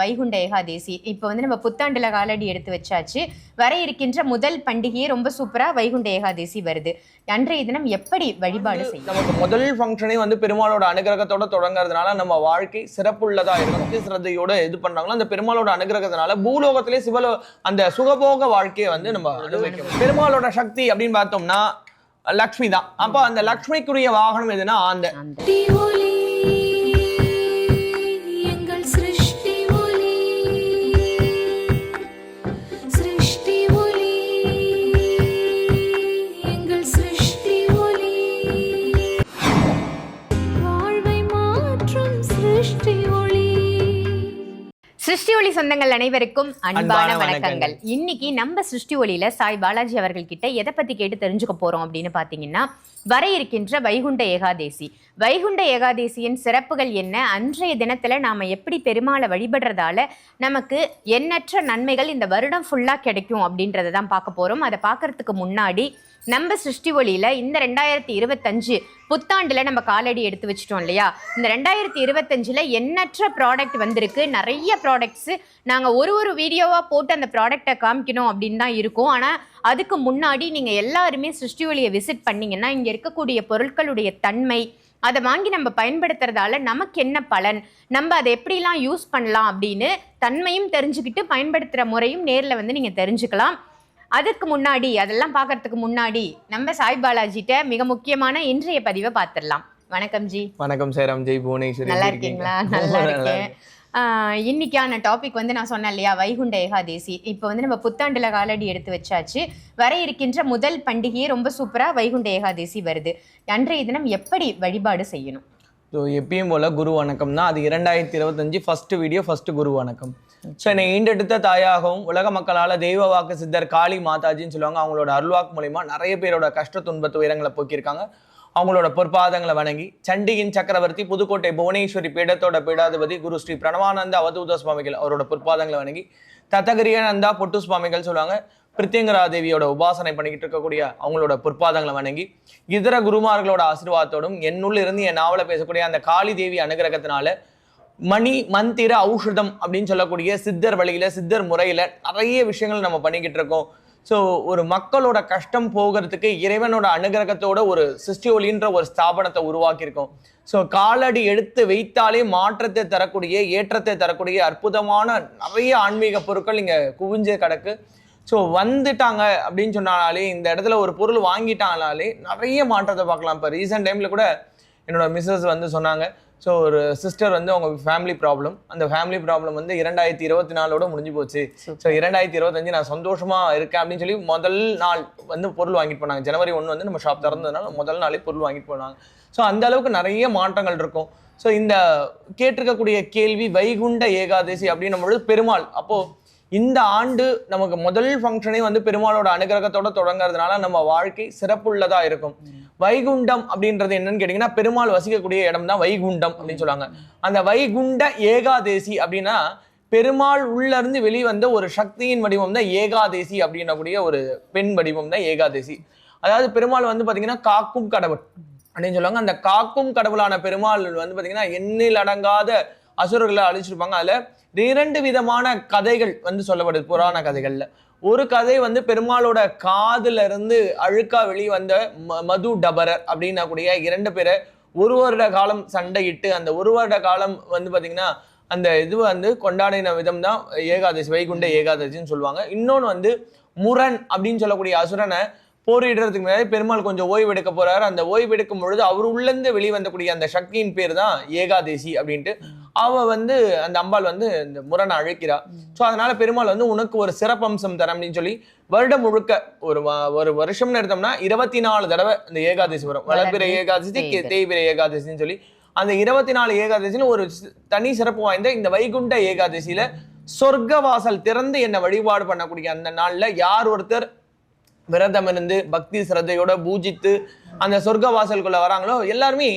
வைகுண்ட ஏகாதேசி இப்போ வந்து நம்ம புத்தாண்டுல காலடி எடுத்து வச்சாச்சு. வர இருக்கின்ற முதல் பண்டிகையே ரொம்ப சூப்பரா வைகுண்ட ஏகாதேசி வருது. அன்றைய தினம் எப்படி வழிபாடு செய்யும் நமக்கு முதல் ஃபங்க்ஷனே வந்து பெருமாளோட அனுகிரகத்தோட தொடங்குறதுனால நம்ம வாழ்க்கை சிறப்புள்ளதா இருக்கும். சிரத்தையோட இது பண்ணாங்களோ அந்த பெருமாளோட அனுகிரகத்தினால பூலோகத்திலே சிவலோ அந்த சுகபோக வாழ்க்கையை வந்து நம்ம அனுபவிக்கணும். பெருமாளோட சக்தி அப்படின்னு பார்த்தோம்னா லக்ஷ்மி தான். அப்போ அந்த லக்ஷ்மிக்குரிய வாகனம் எதுனா ஆந்த. சிருஷ்டி ஒளி சிருஷ்டி ஒளி சொந்தங்கள் அனைவருக்கும் அன்பான அன்பான வணக்கங்கள். இன்னைக்கு நம்ம சிருஷ்டி ஒளியில சாய் பாலாஜி அவர்கள் கிட்ட எதை பத்தி கேட்டு தெரிஞ்சுக்க போறோம் அப்படின்னு பாத்தீங்கன்னா வர இருக்கின்ற வைகுண்ட ஏகாதேசி. வைகுண்ட ஏகாதேசியின் சிறப்புகள் என்ன? அன்றைய தினத்தில் நாம் எப்படி பெருமாளை வழிபடுறதால நமக்கு எண்ணற்ற நன்மைகள் இந்த வருடம் ஃபுல்லாக கிடைக்கும் அப்படின்றத தான் பார்க்க போகிறோம் அதை பார்க்கறதுக்கு முன்னாடி நம்ம சிருஷ்டி ஒளியில் இந்த ரெண்டாயிரத்தி இருபத்தஞ்சு புத்தாண்டில் நம்ம காலடி எடுத்து வச்சிட்டோம் இல்லையா? இந்த ரெண்டாயிரத்தி இருபத்தஞ்சில் எண்ணற்ற ப்ராடக்ட் வந்திருக்கு. நிறைய ப்ராடக்ட்ஸு நாங்கள் ஒரு ஒரு வீடியோவாக போட்டு அந்த ப்ராடக்ட்டை காமிக்கணும் அப்படின்னு தான் இருக்கும். ஆனால் அதுக்கு முன்னாடி நீங்கள் எல்லாருமே சிருஷ்டி ஒளியை விசிட் பண்ணிங்கன்னா இங்கே இருக்கக்கூடிய பொருட்களுடைய தன்மை அதை வாங்கி நம்ம பயன்படுத்துறதால நமக்கு என்ன பலன்? நம்ம அதை எப்படிலாம் யூஸ் பண்ணலாம் அப்படின்னு தன்மையும் தெரிஞ்சுக்கிட்டு பயன்படுத்துகிற முறையும் நேரில் வந்து நீங்கள் தெரிஞ்சுக்கலாம். அதுக்கு முன்னாடி அதெல்லாம் பார்க்கறதுக்கு முன்னாடி நம்ம சாய் பாலாஜிட்ட மிக முக்கியமான இன்றைய பதிவை பார்த்துடலாம். வணக்கம் ஜி. வணக்கம் சேரம் ஜெய் புவனேஸ்வரி நல்லா? இருக்கீங்களா? நல்லா இருக்கேன். இன்னைக்கான டாபிக் வந்து நான் சொன்னேன் இல்லையா வைகுண்ட ஏகாதேசி. இப்போ வந்து நம்ம புத்தாண்டுல காலடி எடுத்து வச்சாச்சு. வர இருக்கின்ற முதல் பண்டிகையே ரொம்ப சூப்பராக வைகுண்ட ஏகாதேசி வருது. அன்றைய தினம் எப்படி வழிபாடு செய்யணும்? ஸோ எப்பயும் போல குரு வணக்கம் தான். அது இரண்டாயிரத்தி இருபத்தஞ்சு ஃபஸ்ட்டு வீடியோ ஃபஸ்ட்டு குரு வணக்கம். ஸோ என்னை ஈண்டெடுத்த தாயாகவும் உலக மக்களால் தெய்வ வாக்கு சித்தர் காளி மாதாஜின்னு சொல்லுவாங்க. அவங்களோட அருள்வாக்கு மூலிமா நிறைய பேரோட கஷ்ட துன்ப துயரங்களை போக்கியிருக்காங்க. அவங்களோட பொற்பாதங்களை வணங்கி சண்டியின் சக்கரவர்த்தி புதுக்கோட்டை புவனேஸ்வரி பீடத்தோட பீடாதிபதி குரு ஸ்ரீ பிரணவானந்த அவதூத சுவாமிகள் அவரோட பொற்பாதங்களை வணங்கி தத்தகிரியானந்தா பொட்டு சுவாமிகள் சொல்லுவாங்க பிரித்தியங்கரா தேவியோட உபாசனை பண்ணிக்கிட்டு இருக்கக்கூடிய அவங்களோட பொற்பாதங்களை வணங்கி இதர குருமார்களோட ஆசீர்வாதத்தோடும் என்னுள்ள இருந்து என் நாவல பேசக்கூடிய அந்த காளி தேவி அனுகிரகத்தினால மணி மந்திர ஔஷதம் அப்படின்னு சொல்லக்கூடிய சித்தர் வழியில சித்தர் முறையில நிறைய விஷயங்கள் நம்ம பண்ணிக்கிட்டு இருக்கோம். ஸோ ஒரு மக்களோட கஷ்டம் போகிறதுக்கு இறைவனோட அனுகிரகத்தோட ஒரு சிஸ்டியோலின்ற ஒரு ஸ்தாபனத்தை உருவாக்கியிருக்கோம். ஸோ காலடி எடுத்து வைத்தாலே மாற்றத்தை தரக்கூடிய ஏற்றத்தை தரக்கூடிய அற்புதமான நிறைய ஆன்மீக பொருட்கள் இங்கே குவிஞ்சே கிடக்கு ஸோ வந்துட்டாங்க அப்படின்னு சொன்னாலே இந்த இடத்துல ஒரு பொருள் வாங்கிட்டாங்கனாலே நிறைய மாற்றத்தை பார்க்கலாம். இப்போ ரீசெண்ட் டைமில் கூட என்னோட மிஸ்ஸஸ் வந்து சொன்னாங்க ஸோ ஒரு சிஸ்டர் வந்து அவங்க ஃபேமிலி ப்ராப்ளம் அந்த ஃபேமிலி ப்ராப்ளம் வந்து இரண்டாயிரத்தி இருபத்தி நாலோட முடிஞ்சு போச்சு. ஸோ இரண்டாயிரத்தி இருபத்தஞ்சு நான் சந்தோஷமா இருக்கேன் அப்படின்னு சொல்லி முதல் நாள் வந்து பொருள் வாங்கிட்டு போனாங்க. ஜனவரி ஒன்று வந்து நம்ம ஷாப் திறந்ததுனால முதல் நாளே பொருள் வாங்கிட்டு போனாங்க. ஸோ அந்த அளவுக்கு நிறைய மாற்றங்கள் இருக்கும். ஸோ இந்த கேட்டிருக்கக்கூடிய கேள்வி வைகுண்ட ஏகாதசி அப்படின்னும் பொழுது பெருமாள். அப்போ இந்த ஆண்டு நமக்கு முதல் ஃபங்க்ஷனே வந்து பெருமாளோட அனுகிரகத்தோட தொடங்குறதுனால நம்ம வாழ்க்கை சிறப்புள்ளதா இருக்கும். வைகுண்டம் அப்படின்றது என்னன்னு கேட்டீங்கன்னா பெருமாள் வசிக்கக்கூடிய இடம் தான் வைகுண்டம் அப்படின்னு சொல்லுவாங்க. அந்த வைகுண்ட ஏகாதேசி அப்படின்னா பெருமாள் உள்ள இருந்து வெளிவந்த ஒரு சக்தியின் வடிவம் தான் ஏகாதேசி அப்படின்னக்கூடிய ஒரு பெண் வடிவம் தான் ஏகாதேசி. அதாவது பெருமாள் வந்து பார்த்தீங்கன்னா காக்கும் கடவுள் அப்படின்னு சொல்லுவாங்க. அந்த காக்கும் கடவுளான பெருமாள் வந்து பார்த்தீங்கன்னா எண்ணில் அடங்காத அசுரர்களை அழிச்சிருப்பாங்க. அதில் இரண்டு விதமான கதைகள் வந்து சொல்லப்படுது புராண கதைகளில். ஒரு கதை வந்து பெருமாளோட காதுல இருந்து அழுக்கா வெளியே வந்த ம- மது டபரர் அப்படின்னக்கூடிய இரண்டு பேரை ஒரு வருட காலம் சண்டையிட்டு அந்த ஒரு வருட காலம் வந்து பார்த்தீங்கன்னா அந்த இது வந்து கொண்டாடின விதம் தான் ஏகாதசி வைகுண்ட ஏகாதசின்னு சொல்லுவாங்க. இன்னொன்று வந்து முரண் அப்படின்னு சொல்லக்கூடிய அசுரனை போரிடுறதுக்கு முன்னாடி பெருமாள் கொஞ்சம் ஓய்வு எடுக்க போறாரு. அந்த ஓய்வு எடுக்கும் பொழுது அவர் உள்ளேருந்து வெளிவந்தக்கூடிய அந்த சக்தியின் பேர் தான் ஏகாதேசி அப்படின்ட்டு. அவ வந்து அந்த அம்பாள் வந்து இந்த முரணை அழைக்கிறா ஸோ அதனால பெருமாள் வந்து உனக்கு ஒரு சிறப்பம்சம் தரேன் அப்படின்னு சொல்லி வருடம் முழுக்க ஒரு ஒரு வருஷம்னு எடுத்தோம்னா இருபத்தி நாலு தடவை இந்த ஏகாதசி வரும் வளர்பிற ஏகாதசி தேய்பிறை. ஏகாதசின்னு சொல்லி அந்த இருபத்தி நாலு ஏகாதசியில ஒரு தனி சிறப்பு வாய்ந்த இந்த வைகுண்ட ஏகாதசியில சொர்க்க வாசல் திறந்து என்னை வழிபாடு பண்ணக்கூடிய அந்த நாள்ல யார் ஒருத்தர் விரதம் இருந்து பக்தி சிரத்தையோட பூஜித்து அந்த சொர்க்க வாசலுக்குள்ள வராங்களோ எல்லாருமே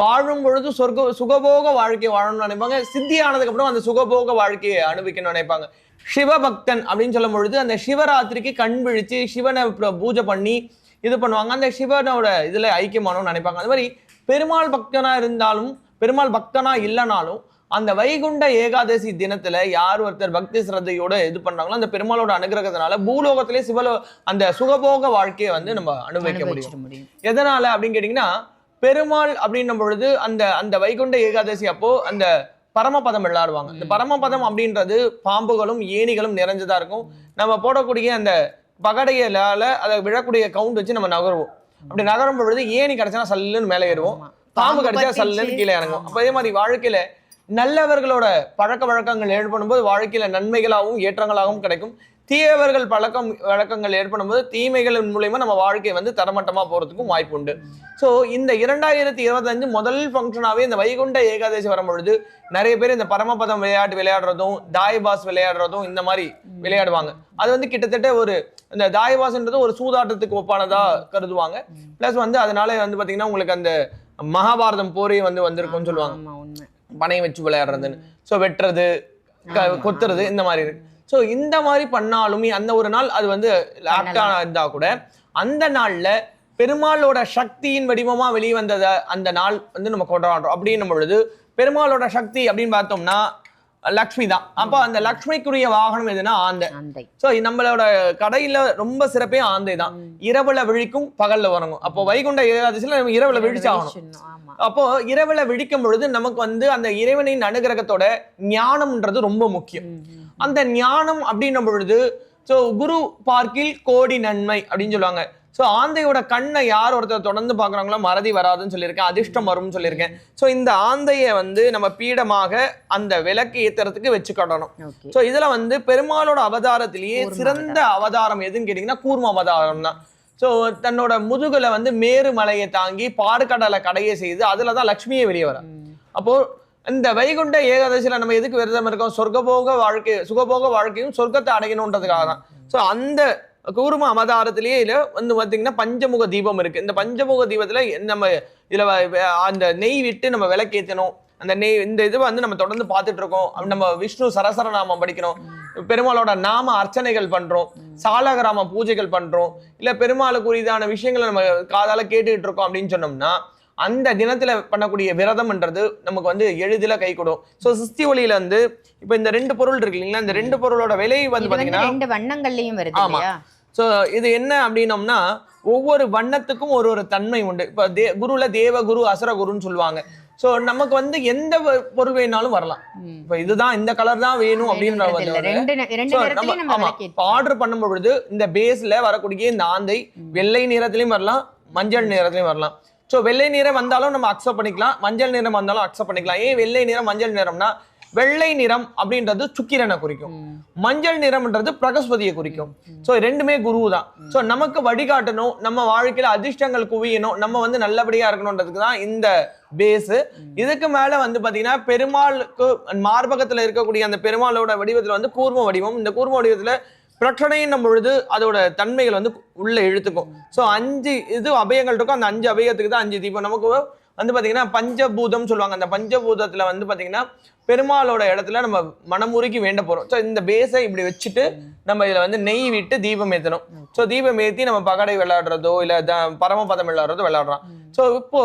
வாழும் பொழுது சொர்க்க சுகபோக வாழ்க்கை வாழணும்னு நினைப்பாங்க. சித்தி ஆனதுக்கு அப்புறம் அந்த சுகபோக வாழ்க்கையை அனுபவிக்கணும்னு நினைப்பாங்க. சிவபக்தன் அப்படின்னு சொல்லும் பொழுது அந்த சிவராத்திரிக்கு கண் விழிச்சு சிவனை பூஜை பண்ணி இது பண்ணுவாங்க. அந்த சிவனோட இதுல ஐக்கியமானோம்னு நினைப்பாங்க. அந்த மாதிரி பெருமாள் பக்தனா இருந்தாலும் பெருமாள் பக்தனா இல்லைனாலும் அந்த வைகுண்ட ஏகாதசி தினத்துல யார் ஒருத்தர் பக்தி சிரத்தையோட இது பண்றாங்களோ அந்த பெருமாளோட அனுகிரகத்தினால பூலோகத்திலே சிவலோ அந்த சுகபோக வாழ்க்கையை வந்து நம்ம அனுபவிக்க முடியும். எதனால அப்படின்னு கேட்டீங்கன்னா பெருமாள் அப்படின்னும் பொழுது அந்த அந்த வைகுண்ட ஏகாதசி அப்போ அந்த பரமபதம் விளையாடுவாங்க. இந்த பரமபதம் அப்படின்றது பாம்புகளும் ஏணிகளும் நிறைஞ்சதா இருக்கும். நம்ம போடக்கூடிய அந்த பகடையிலால அதை விழக்கூடிய கவுண்ட் வச்சு நம்ம நகருவோம். அப்படி நகரும் பொழுது ஏணி கிடைச்சா சல்லுன்னு மேலே ஏறுவோம். பாம்பு கிடைச்சா. சல்லுன்னு கீழே இறங்கும். அப்ப அதே மாதிரி வாழ்க்கையில நல்லவர்களோட பழக்க வழக்கங்கள் ஏற்படும் போது வாழ்க்கையில நன்மைகளாகவும் ஏற்றங்களாகவும் கிடைக்கும். தீயவர்கள் பழக்கம் வழக்கங்கள் ஏற்படும் போது தீமைகளின் மூலியமா நம்ம வாழ்க்கை வந்து தரமட்டமா போறதுக்கும் வாய்ப்பு உண்டு. ஸோ இந்த இரண்டாயிரத்தி இருபத்தஞ்சு முதல் ஃபங்க்ஷனாவே இந்த வைகுண்ட ஏகாதசி வரும் பொழுது நிறைய பேர் இந்த பரமபதம் விளையாட்டு விளையாடுறதும் தாய்பாஸ் விளையாடுறதும் இந்த மாதிரி விளையாடுவாங்க. அது வந்து கிட்டத்தட்ட ஒரு இந்த தாய்பாஸ்ன்றது ஒரு சூதாட்டத்துக்கு ஒப்பானதா கருதுவாங்க. ப்ளஸ் வந்து அதனால வந்து பாத்தீங்கன்னா உங்களுக்கு அந்த மகாபாரதம் போரே வந்து வந்திருக்கும்னு சொல்லுவாங்க. பனை வச்சு விளையாடுறதுன்னு. ஸோ வெட்டுறது கொத்துறது இந்த மாதிரி இருக்கு. ஸோ இந்த மாதிரி பண்ணாலுமே அந்த ஒரு நாள் அது வந்து ஆப்டா இருந்தா கூட அந்த நாள்ல பெருமாளோட சக்தியின் வடிவமா வெளியே வந்தத அந்த நாள் வந்து நம்ம கொண்டாடுறோம். அப்படின்னும் பொழுது பெருமாளோட சக்தி அப்படின்னு பார்த்தோம்னா லக்ஷ்மி தான். அப்போ அந்த லக்ஷ்மிக்குரிய வாகனம் எதுனா ஆந்தை. ஸோ நம்மளோட கடையில ரொம்ப சிறப்பே ஆந்தை தான். இரவுல விழிக்கும் பகல்ல உறங்கும். அப்போ வைகுண்ட ஏகாதசியில நம்ம இரவுல விழிச்சாகணும். அப்போ இரவுல விழிக்கும் பொழுது நமக்கு வந்து அந்த இறைவனின் அனுகிரகத்தோட ஞானம்ன்றது ரொம்ப முக்கியம். அந்த ஞானம் அப்படின்னும் பொழுது ஸோ குரு பார்க்கில் கோடி நன்மை அப்படின்னு சொல்லுவாங்க. ஸோ ஆந்தையோட கண்ணை யார் ஒருத்தர் தொடர்ந்து பார்க்குறாங்களோ மறதி வராதுன்னு சொல்லியிருக்கேன் அதிர்ஷ்டம் வரும்னு சொல்லியிருக்கேன். ஸோ இந்த ஆந்தையை வந்து நம்ம பீடமாக அந்த விளக்கு ஏத்துறதுக்கு வச்சுக்கொள்ளணும். ஓகே ஸோ இதுல வந்து பெருமாளோட அவதாரத்திலேயே சிறந்த அவதாரம். எதுன்னு கேட்டீங்கன்னா கூர்ம அவதாரம் தான். ஸோ தன்னோட முதுகுல வந்து மேரு மலையை தாங்கி பாடுகடலை கடையை செய்து அதுல தான் லக்ஷ்மியே வெளியே வர ம். இந்த வைகுண்ட ஏகாதசியில் நம்ம எதுக்கு விரதம் இருக்கோம்? சொர்க்கபோக வாழ்க்கை சுகபோக வாழ்க்கையும் சொர்க்கத்தை அடையணுன்றதுக்காக தான். ஸோ அந்த கூர்ம அவதாரத்திலேயே இதில் வந்து பார்த்தீங்கன்னா பஞ்சமுக தீபம் இருக்குது இந்த பஞ்சமுக தீபத்தில் நம்ம இதில் அந்த நெய் விட்டு நம்ம விளக்கேற்றணும் அந்த நெய் இந்த இது வந்து நம்ம தொடர்ந்து பார்த்துட்டு இருக்கோம் நம்ம விஷ்ணு சரசர நாமம் படிக்கிறோம். பெருமாளோட நாம அர்ச்சனைகள் பண்றோம். சாலகிராம பூஜைகள் பண்றோம். இல்ல பெருமாளுக்கு உரிதான விஷயங்களை நம்ம காதால கேட்டுக்கிட்டு இருக்கோம் அப்படின்னு சொன்னோம்னா அந்த தினத்துல பண்ணக்கூடிய விரதம்ன்றது நமக்கு வந்து எளிதில கை கொடும். ஸோ சிஸ்தி ஒளியில வந்து இப்போ இந்த ரெண்டு பொருள் இருக்கு இல்லைங்களா? இந்த ரெண்டு பொருளோட விலை வந்து பாத்தீங்கன்னா ரெண்டு வண்ணங்கள்லயும் வருது ஆமா. இல்லையா? ஸோ இது என்ன அப்படின்னோம்னா ஒவ்வொரு வண்ணத்துக்கும் ஒரு ஒரு தன்மை உண்டு. இப்போ தே குருல தேவ குரு அசுர குருன்னு சொல்லுவாங்க. ஸோ நமக்கு வந்து எந்த பொருள் வேணாலும் வரலாம். இப்போ இதுதான் இந்த கலர் தான் வேணும் அப்படின்ற வந்து. ஆர்டர் பண்ணும் பொழுது இந்த பேஸ்ல வரக்கூடிய இந்த ஆந்தை வெள்ளை நிறத்திலையும் வரலாம் மஞ்சள் நிறத்திலையும் வரலாம். ஸோ வெள்ளை நிறம் வந்தாலும் நம்ம அக்செப்ட் பண்ணிக்கலாம். மஞ்சள் நிறம் வந்தாலும் அக்செப்ட் பண்ணிக்கலாம். ஏன் வெள்ளை நிறம் மஞ்சள் நிறம்னா வெள்ளை நிறம் அப்படின்றது சுக்கிரனை குறிக்கும். மஞ்சள் நிறம்ன்றது பிரகஸ்பதியை குறிக்கும். ஸோ ரெண்டுமே குரு தான் ஸோ நமக்கு வழிகாட்டணும் நம்ம வாழ்க்கையில அதிர்ஷ்டங்கள் குவியணும் நம்ம வந்து நல்லபடியா இருக்கணுன்றதுக்கு தான் இந்த பேஸ் இதுக்கு மேல வந்து பாத்தீங்கன்னா பெருமாளுக்கு மார்பகத்துல இருக்கக்கூடிய அந்த பெருமாளோட வடிவத்துல வந்து கூர்ம வடிவம். இந்த கூர்ம வடிவத்துல பிரச்சனைன்னும் பொழுது அதோட தன்மைகள் வந்து உள்ள இழுத்துக்கும். ஸோ அஞ்சு இது அபயங்கள் இருக்கும். அந்த அஞ்சு அபயத்துக்கு தான் அஞ்சு தீபம். நமக்கு வந்து பாத்தீங்கன்னா பஞ்சபூதம் சொல்லுவாங்க. அந்த பஞ்சபூதத்துல வந்து பாத்தீங்கன்னா பெருமாளோட இடத்துல நம்ம மனமுருகி வேண்ட போறோம். ஸோ இந்த பேஸை இப்படி வச்சுட்டு நம்ம இதுல வந்து நெய் விட்டு தீபம் ஏத்தணும். ஸோ தீபம் ஏத்தி நம்ம பகடை விளையாடுறதோ இல்ல த பரமபதம் விளையாடுறதோ விளையாடுறோம். ஸோ இப்போ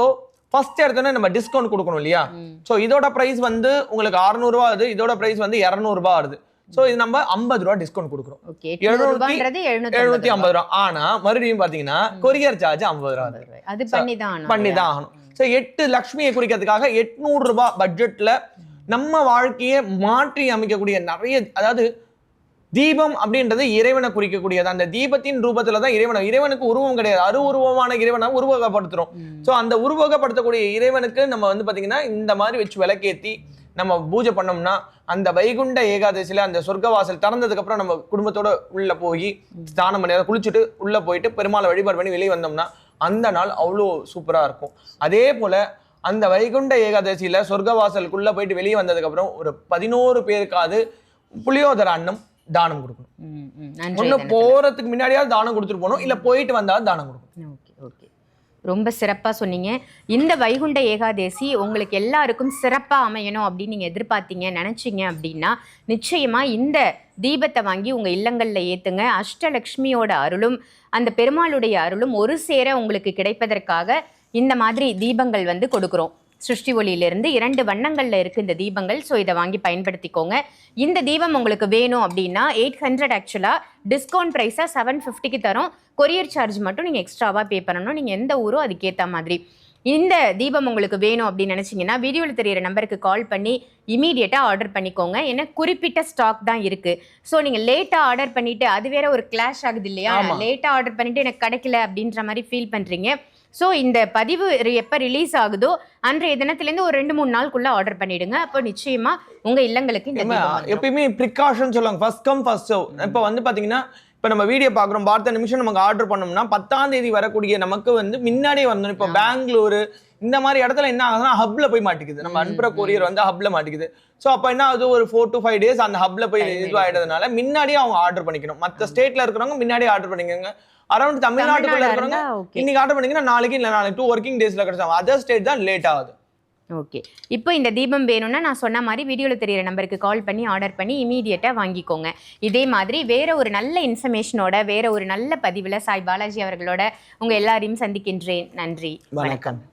ஃபர்ஸ்ட் எடுத்தோன்னே நம்ம டிஸ்கவுண்ட் கொடுக்கணும் இல்லையா. ஸோ இதோட பிரைஸ் வந்து உங்களுக்கு 600 ரூபா ஆகுது. இதோட பிரைஸ் வந்து 200 ரூபாய் ஆகுது. ஸோ இது நம்ம ஐம்பது ரூபா டிஸ்கவுண்ட் கொடுக்குறோம். எழுநூத்தி எழுநூத்தி ஐம்பது ரூபா. ஆனா மறுபடியும் பாத்தீங்கன்னா கொரியர் சார்ஜ் ஐம்பது ரூபா. அது பண்ணி தான் பண்ணி தான் ஆகணும். ஸோ எட்டு லக்ஷ்மியை குறிக்கிறதுக்காக எட்நூறு ரூபாய் பட்ஜெட்ல நம்ம வாழ்க்கையை மாற்றி அமைக்கக்கூடிய நிறைய அதாவது தீபம் அப்படின்றது இறைவனை குறிக்கக்கூடியது? அந்த தீபத்தின் ரூபத்துல தான் இறைவனை இறைவனுக்கு உருவம் கிடையாது. அரு உருவமான இறைவனை உருவகப்படுத்துறோம். ஸோ அந்த உருவகப்படுத்தக்கூடிய இறைவனுக்கு நம்ம வந்து பாத்தீங்கன்னா இந்த மாதிரி வச்சு விளக்கேத்தி நம்ம பூஜை பண்ணோம்னா அந்த வைகுண்ட ஏகாதசியில அந்த சொர்க்கவாசல் திறந்ததுக்கு அப்புறம் நம்ம குடும்பத்தோட உள்ள போய் ஸ்நானம் பண்ணி குளிச்சுட்டு உள்ள போயிட்டு பெருமாளை வழிபாடு பண்ணி வெளியே வந்தோம்னா அந்த நாள் அவ்வளோ சூப்பரா இருக்கும். அதே போல அந்த வைகுண்ட ஏகாதசியில சொர்க்கவாசலுக்குள்ள போயிட்டு வெளியே வந்ததுக்கு அப்புறம் ஒரு பதினோரு பேருக்காவது புளியோதர அன்னம் தானம் கொடுக்கணும். ஒண்ணு போறதுக்கு முன்னாடியாவது தானம் கொடுத்துட்டு போகணும். இல்ல போயிட்டு வந்தாவது தானம் கொடுக்கணும். ரொம்ப சிறப்பாக சொன்னீங்க. இந்த வைகுண்ட ஏகாதசி உங்களுக்கு எல்லாருக்கும் சிறப்பாக அமையணும் அப்படின்னு நீங்கள் எதிர்பார்த்தீங்க நினச்சிங்க அப்படின்னா நிச்சயமாக இந்த தீபத்தை வாங்கி உங்கள் இல்லங்களில் ஏற்றுங்க அஷ்டலக்ஷ்மியோட அருளும் அந்த பெருமாளுடைய அருளும் ஒரு சேர உங்களுக்கு கிடைப்பதற்காக இந்த மாதிரி தீபங்கள் வந்து கொடுக்குறோம். சிருஷ்டி ஒளியிலிருந்து இரண்டு வண்ணங்கள்ல இருக்கு இந்த தீபங்கள். ஸோ இதை வாங்கி பயன்படுத்திக்கோங்க. இந்த தீபம் உங்களுக்கு வேணும் அப்படின்னா எயிட் ஹண்ட்ரட் ஆக்சுவலாக டிஸ்கவுண்ட் ப்ரைஸாக செவன் ஃபிஃப்டிக்கு தரோம். கொரியர் சார்ஜ் மட்டும் நீங்கள் எக்ஸ்ட்ராவாக பே பண்ணணும். நீங்கள் எந்த ஊரோ அதுக்கேற்ற மாதிரி. இந்த தீபம் உங்களுக்கு வேணும் அப்படின்னு நினச்சிங்கன்னா வீடியோவில் தெரியிற நம்பருக்கு கால் பண்ணி இமீடியட்டாக ஆர்டர் பண்ணிக்கோங்க. ஏன்னா குறிப்பிட்ட ஸ்டாக் தான் இருக்குது ஸோ நீங்கள் லேட்டாக ஆர்டர் பண்ணிவிட்டு அது வேற ஒரு கிளாஷ் ஆகுது இல்லையா. லேட்டாக ஆர்டர் பண்ணிவிட்டு எனக்கு கிடைக்கல அப்படின்ற மாதிரி ஃபீல் பண்ணுறீங்க ஸோ இந்த பதிவு எப்போ ரிலீஸ் ஆகுதோ அன்றைய தினத்துலேருந்து ஒரு ரெண்டு மூணு நாளுக்குள்ள ஆர்டர் பண்ணிடுங்க. அப்போ நிச்சயமா உங்க இல்லங்களுக்கு. எப்பயுமே ப்ரிகாஷன் சொல்லுவாங்க. ஃபர்ஸ்ட் கம் ஃபர்ஸ்ட் சர்வ் இப்போ வந்து பாத்தீங்கன்னா இப்போ நம்ம வீடியோ பார்க்குறோம். பார்த்த நிமிஷம் நமக்கு ஆர்டர் பண்ணோம்னா பத்தாம் தேதி வரக்கூடிய நமக்கு வந்து முன்னாடியே வந்துடும் இப்போ பெங்களூரு இந்த மாதிரி இடத்துல என்ன ஆகுதுன்னா ஹப்ல போய் மாட்டிக்குது. நம்ம அனுப்புற கொரியர் வந்து ஹப்ல மாட்டிக்குது. ஸோ அப்போ என்ன ஆகுது? ஒரு ஃபோர் டு ஃபைவ் டேஸ் அந்த ஹப்ல போய் Time இதுவாயிடுறதுனால முன்னாடியே அவங்க ஆர்டர் பண்ணிக்கணும். மற்ற ஸ்டேட்ல இருக்கிறவங்க முன்னாடியே ஆர்டர் பண்ணிக்கோங்க. அரௌண்ட் தமிழ்நாட்டுக்குள்ள தமிழ்நாடா இருக்கிறவங்க. இன்னைக்கு ஆர்டர் பண்ணீங்கன்னா நாளைக்கு இல்லை நாளைக்கு டூ ஒர்க்கிங் டேஸ்ல கிடைச்சாங்க அதர் ஸ்டேட் தான் லேட் ஆகுது. ஓகே இப்போ இந்த தீபம் வேணும்னா நான் சொன்ன மாதிரி வீடியோவில் தெரியிற நம்பருக்கு கால் பண்ணி ஆர்டர் பண்ணி இமீடியட்டாக வாங்கிக்கோங்க. இதே மாதிரி வேற ஒரு நல்ல இன்ஃபர்மேஷனோட வேற ஒரு நல்ல பதிவில் சாய் பாலாஜி அவர்களோட உங்கள் எல்லாரையும் சந்திக்கின்றேன். நன்றி. வணக்கம்.